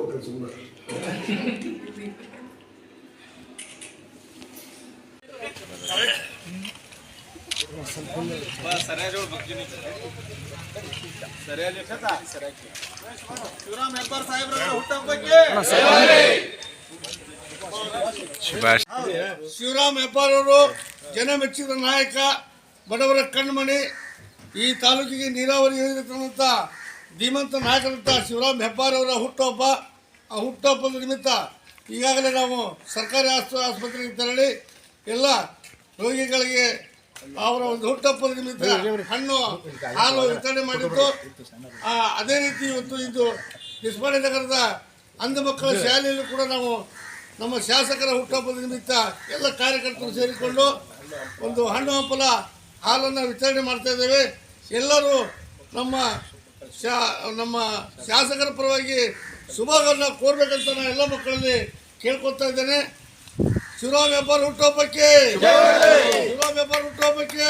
ಹೋಗ್ತಾರೆ ಸುಮ್ಮನೆ ಶಿವರಾಮ್ ಹೆಬ್ಬಾರ್ ಸಾಹೇಬ್ರ ಹುಟ್ಟಹಬ್ಬಕ್ಕೆ ಶುಭಾಶ್ ಶಿವರಾಮ್ ಹೆಬ್ಬಾರ್ ಅವರು ಜನ ಮೆಚ್ಚಿದ ನಾಯಕ ಬಡವರ ಕಣ್ಮಣಿ ಈ ತಾಲೂಕಿಗೆ ನೀರಾವರಿ ಯೋಜನೆತಂತ ಧೀಮಂತ ನಾಯಕರಂತ ಶಿವರಾಮ್ ಹೆಬ್ಬಾರವರ ಹುಟ್ಟುಹಬ್ಬ. ಆ ಹುಟ್ಟುಹಬ್ಬದ ನಿಮಿತ್ತ ಈಗಾಗಲೇ ನಾವು ಸರ್ಕಾರಿ ಆಸ್ಪ ಆಸ್ಪತ್ರೆಗೆ ತೆರಳಿ ಎಲ್ಲ ರೋಗಿಗಳಿಗೆ ಅವರ ಒಂದು ಹುಟ್ಟುಹಬ್ಬದ ನಿಮಿತ್ತ ಹಣ್ಣು, ಹಾಲು ವಿತರಣೆ ಮಾಡಿದ್ದು. ಅದೇ ರೀತಿ ಇವತ್ತು ಇದು ನಿಸ್ಮಾಡಿ ನಗರದ ಅಂಧ ಮಕ್ಕಳ ಶಾಲೆಯಲ್ಲೂ ಕೂಡ ನಾವು ನಮ್ಮ ಶಾಸಕರ ಹುಟ್ಟುಹಬ್ಬದ ನಿಮಿತ್ತ ಎಲ್ಲ ಕಾರ್ಯಕರ್ತರು ಸೇರಿಕೊಂಡು ಒಂದು ಹಣ್ಣು ಹಂಪಲ ಹಾಲನ್ನು ವಿತರಣೆ ಮಾಡ್ತಾ ಇದ್ದೇವೆ. ಎಲ್ಲರೂ ನಮ್ಮ ಶಾ, ನಮ್ಮ ಶಾಸಕರ ಪರವಾಗಿ ಶುಭಗಳನ್ನು ಕೋರ್ಬೇಕಂತ ನಾನು ಎಲ್ಲ ಮಕ್ಕಳಲ್ಲಿ ಕೇಳ್ಕೊತಾ ಇದ್ದೇನೆ. ಶಿವರಾಮ್ ವ್ಯಾಪಾರ ಹುಟ್ಟುಹಬ್ಬಕ್ಕೆ! ಶಿವರಾಮ ವ್ಯಾಪಾರ ಹುಟ್ಟುಹಬ್ಬಕ್ಕೆ!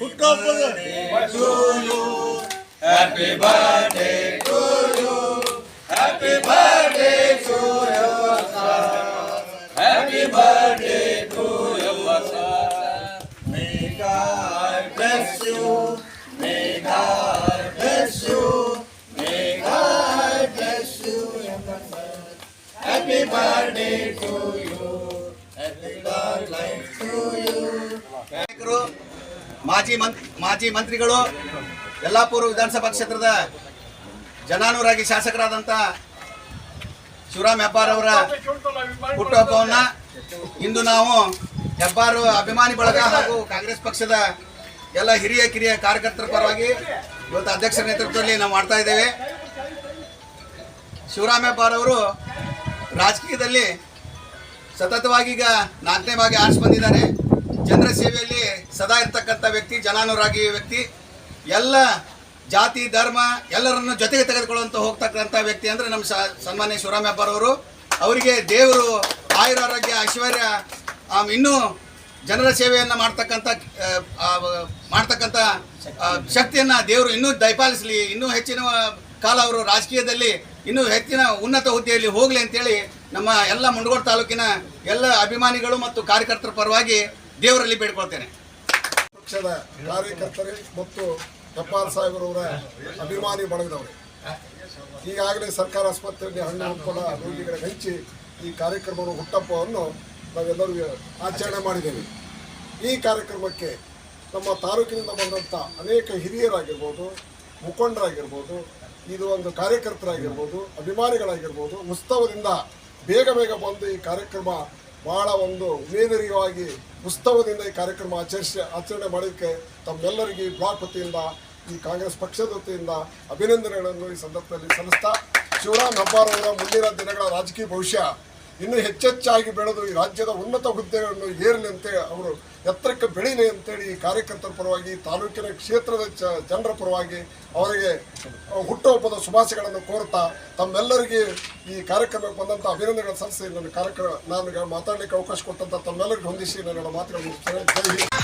ಹುಟ್ಟುಹಬ್ಬದ ನಾಯಕರು, ಮಾಜಿ ಮಂತ್, ಮಾಜಿ ಮಂತ್ರಿಗಳು, ಯಲ್ಲಾಪುರ ವಿಧಾನಸಭಾ ಕ್ಷೇತ್ರದ ಜನಾನುರಾಗಿ ಶಾಸಕರಾದಂಥ ಶಿವರಾಮ್ ಹೆಬ್ಬಾರ್ ಅವರ ಹುಟ್ಟುಹಬ್ಬವನ್ನು ಇಂದು ನಾವು ಹೆಬ್ಬಾರು ಅಭಿಮಾನಿ ಬಳಗ ಹಾಗೂ ಕಾಂಗ್ರೆಸ್ ಪಕ್ಷದ ಎಲ್ಲ ಹಿರಿಯ ಕಿರಿಯ ಕಾರ್ಯಕರ್ತರ ಪರವಾಗಿ ಇವತ್ತು ಅಧ್ಯಕ್ಷರ ನೇತೃತ್ವದಲ್ಲಿ ನಾವು ಮಾಡ್ತಾ ಇದ್ದೇವೆ. ಶಿವರಾಮ್ ಹೆಬ್ಬಾರ್ ಅವರು ರಾಜಕೀಯದಲ್ಲಿ ಸತತವಾಗಿ ಈಗ ನಾಲ್ಕನೇ ಬಾಗಿ ಆರಿಸಿ ಬಂದಿದ್ದಾರೆ. ಜನರ ಸೇವೆಯಲ್ಲಿ ಸದಾ ಇರ್ತಕ್ಕಂಥ ವ್ಯಕ್ತಿ, ಜನಾನುರಾಗಿ ವ್ಯಕ್ತಿ, ಎಲ್ಲ ಜಾತಿ, ಧರ್ಮ ಎಲ್ಲರನ್ನು ಜೊತೆಗೆ ತೆಗೆದುಕೊಳ್ಳುವಂತ ಹೋಗ್ತಕ್ಕಂಥ ವ್ಯಕ್ತಿ ಅಂದ್ರೆ ನಮ್ಮ ಸನ್ಮಾನ್ಯ ಶಿವರಾಮ್ ಹೆಬ್ಬಾರ್ ಅವರು. ಅವರಿಗೆ ದೇವರು ಆಯುರಾರೋಗ್ಯ ಐಶ್ವರ್ಯ ಇನ್ನೂ ಜನರ ಸೇವೆಯನ್ನು ಮಾಡ್ತಕ್ಕಂಥ ಮಾಡ್ತಕ್ಕಂಥ ಶಕ್ತಿಯನ್ನ ದೇವರು ಇನ್ನೂ ದಯಪಾಲಿಸಲಿ, ಇನ್ನೂ ಹೆಚ್ಚಿನ ಕಾಲ ಅವರು ರಾಜಕೀಯದಲ್ಲಿ ಇನ್ನೂ ಹೆಚ್ಚಿನ ಉನ್ನತ ಹುದ್ದೆಯಲ್ಲಿ ಹೋಗಲಿ ಅಂತೇಳಿ ನಮ್ಮ ಎಲ್ಲ ಮುಂಡಗೋಡು ತಾಲೂಕಿನ ಎಲ್ಲ ಅಭಿಮಾನಿಗಳು ಮತ್ತು ಕಾರ್ಯಕರ್ತರ ಪರವಾಗಿ ದೇವರಲ್ಲಿ ಬೇಡ್ಕೊಳ್ತೇನೆ. ಪಕ್ಷದ ಕಾರ್ಯಕರ್ತರೇ ಮತ್ತು ಹೆಬ್ಬಾರ್ ಸಾಹೇಬರವರ ಅಭಿಮಾನಿ ಬಳಗದವರು, ಈಗಾಗಲೇ ಸರ್ಕಾರ ಆಸ್ಪತ್ರೆಯಲ್ಲಿ ಹಣ್ಣು, ಹಂಪಲ ರೋಗಿಗಳಿಗೆ ಹೆಚ್ಚಿ ಈ ಕಾರ್ಯಕ್ರಮವನ್ನು ಹುಟ್ಟಪ್ಪವನ್ನು ನಾವೆಲ್ಲರೂ ಆಚರಣೆ ಮಾಡಿದ್ದೇವೆ. ಈ ಕಾರ್ಯಕ್ರಮಕ್ಕೆ ನಮ್ಮ ತಾಲೂಕಿನಿಂದ ಬಂದಂಥ ಅನೇಕ ಹಿರಿಯರಾಗಿರ್ಬೋದು, ಮುಖಂಡರಾಗಿರ್ಬೋದು ಇದು ಒಂದು ಕಾರ್ಯಕರ್ತರಾಗಿರ್ಬೋದು, ಅಭಿಮಾನಿಗಳಾಗಿರ್ಬೋದು, ಉತ್ಸವದಿಂದ ಬೇಗ ಬೇಗ ಬಂದು ಈ ಕಾರ್ಯಕ್ರಮ ಬಹಳ ಒಂದು ಉಮೇದರಿಯವಾಗಿ ಉತ್ಸವದಿಂದ ಈ ಕಾರ್ಯಕ್ರಮ ಆಚರಿಸಿ, ಆಚರಣೆ ಮಾಡೋದಕ್ಕೆ ತಮ್ಮೆಲ್ಲರಿಗೆ ಬ್ಲಾಕ್ ವತಿಯಿಂದ, ಈ ಕಾಂಗ್ರೆಸ್ ಪಕ್ಷದ ವತಿಯಿಂದ ಅಭಿನಂದನೆಗಳನ್ನು ಈ ಸಂದರ್ಭದಲ್ಲಿ ಸಲ್ಲಿಸ್ತಾ, ಶಿವರಾಮ್ ಹಬ್ಬಾರವರ ಮುಂದಿನ ದಿನಗಳ ರಾಜಕೀಯ ಭವಿಷ್ಯ. ಇನ್ನೂ ಹೆಚ್ಚೆಚ್ಚಾಗಿ ಬೆಳೆದು ಈ ರಾಜ್ಯದ ಉನ್ನತ ಹುದ್ದೆಗಳನ್ನು ಏರಲಿ ಅವರು ಎತ್ತರಕ್ಕೆ ಬೆಳೀಲಿ ಅಂತೇಳಿ ಈ ಕಾರ್ಯಕರ್ತರ ಪರವಾಗಿ ತಾಲೂಕಿನ ಕ್ಷೇತ್ರದ ಜನರ ಪರವಾಗಿ ಅವರಿಗೆ ಹುಟ್ಟುಹಬ್ಬದ ಶುಭಾಶಯಗಳನ್ನು ಕೋರ್ತಾ ತಮ್ಮೆಲ್ಲರಿಗೆ ಈ ಕಾರ್ಯಕ್ರಮಕ್ಕೆ ಬಂದಂಥ ಅಭಿನಂದನೆಗಳ ಸಲ್ಲಿಸಿ ನನ್ನ ಕಾರ್ಯಕ್ರಮ ನಾನು ಮಾತಾಡಲಿಕ್ಕೆ ಅವಕಾಶ ಕೊಟ್ಟಂತ ತಮ್ಮೆಲ್ಲರಿಗೂ ಹೊಂದಿಸಿ ನನ್ನ ಮಾತುಗಳನ್ನು